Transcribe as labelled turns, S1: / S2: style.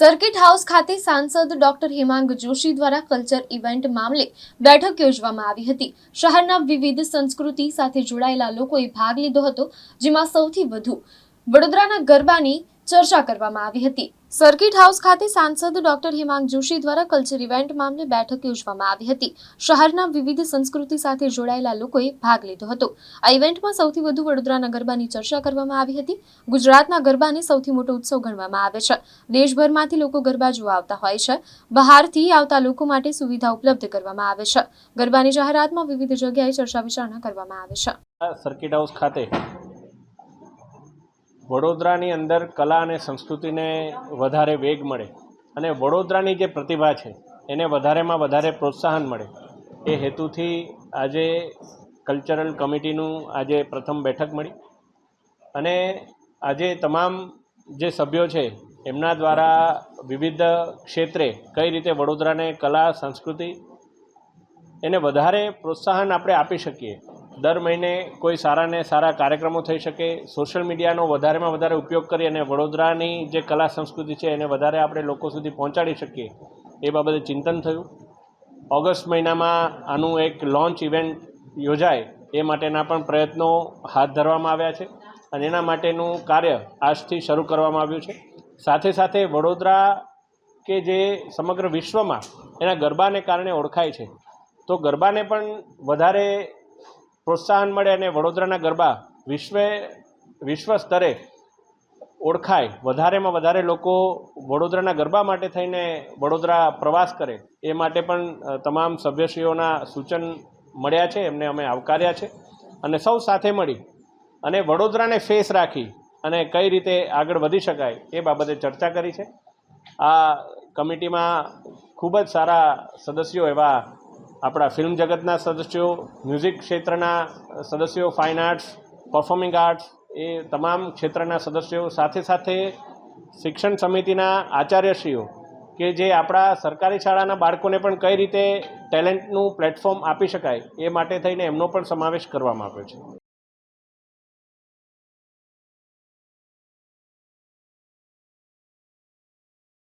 S1: Circuit house ખાતે સાંસદ doctor Hemang Joshi દ્વારા કલ્ચર ઇવેન્ટ મામલે બેઠક યોજવામાં આવી હતી. શહેરના વિવિધ સંસ્કૃતિ સાથે જોડાયેલા લોકોએ ભાગ લીધો હતો, જેમાં સૌથી વધુ વડોદરાના ગરબાની ચર્ચા કરવામાં આવી હતી. સર્કિટ હાઉસ ખાતે સાંસદ ડોક્ટર હેમાંગ જોશી દ્વારા કલ્ચર ઇવેન્ટ મામલે બેઠક યોજવામાં આવી હતી. શહેરના વિવિધ સંસ્કૃતિ સાથે જોડાયેલા લોકોએ ભાગ લીધો હતો. આ ઇવેન્ટમાં સૌથી વધુ વડોદરાના ગરબાની ચર્ચા કરવામાં આવી હતી. ગુજરાતના ગરબાને સૌથી મોટો ઉત્સવ ગણવામાં આવે છે. દેશભરમાંથી લોકો ગરબા જોવા આવતા હોય છે. બહારથી આવતા લોકો માટે સુવિધા ઉપલબ્ધ કરવામાં આવે છે. ગરબાની જાહેરાતમાં વિવિધ જગ્યાએ ચર્ચા વિચારણા કરવામાં આવે છે.
S2: સર્કિટ હાઉસ ખાતે વડોદરાની અંદર કલા અને સંસ્કૃતિને વધારે વેગ મળે અને વડોદરાની જે પ્રતિભા છે, એને વધારેમાં વધારે પ્રોત્સાહન મળે. એ હેતુથી આજે કલ્ચરલ કમિટીનું આજે પ્રથમ બેઠક મળી અને આજે તમામ જે સભ્યો છે, એમના દ્વારા વિવિધ ક્ષેત્રે કઈ રીતે વડોદરાને કલા, સંસ્કૃતિ એને વધારે પ્રોત્સાહન આપણે આપી શકીએ. દર મહિને કોઈ સારાને સારા કાર્યક્રમો થઈ શકે. સોશિયલ મીડિયાનો વધારેમાં વધારે ઉપયોગ કરી અને વડોદરાની જે કલા સંસ્કૃતિ છે એને વધારે આપણે લોકો સુધી પહોંચાડી શકીએ. એ બાબતે ચિંતન થયું. ઓગસ્ટ મહિનામાં આનું એક લોન્ચ ઇવેન્ટ યોજાય એ માટેના પણ પ્રયત્નો હાથ ધરવામાં આવ્યા છે અને એના માટેનું કાર્ય આજથી શરૂ કરવામાં આવ્યું છે. સાથે સાથે વડોદરા કે જે સમગ્ર વિશ્વમાં એના ગરબાને કારણે ઓળખાય છે. તો ગરબાને પણ વધારે પ્રોત્સાહન મળે અને વડોદરાના ગરબા વિશ્વે વિશ્વ સ્તરે ઓળખાય. વધારેમાં વધારે લોકો વડોદરાના ગરબા માટે થઈને વડોદરા પ્રવાસ કરે. એ માટે પણ તમામ સભ્યશ્રીઓના સૂચન મળ્યા છે, એમને અમે આવકાર્યા છે. અને સૌ સાથે મળી અને વડોદરાને ફેસ રાખી અને કઈ રીતે આગળ વધી શકાય એ બાબતે ચર્ચા કરી છે. આ કમિટીમાં ખૂબ જ સારા સદસ્યો એવા આપણા ફિલ્મ જગતના સદસ્યો મ્યુઝિક ક્ષેત્રના સદસ્યો ફાઇન આર્ટ્સ પરફોર્મિંગ આર્ટ્સ એ તમામ ક્ષેત્રના સદસ્યો, સાથે સાથે શિક્ષણ સમિતિના આચાર્યશ્રીઓ કે જે આપણા સરકારી શાળાના બાળકોને પણ કઈ રીતે ટેલેન્ટનું પ્લેટફોર્મ આપી શકાય એ માટે થઈને એમનો પણ સમાવેશ કરવામાં આવ્યો છે.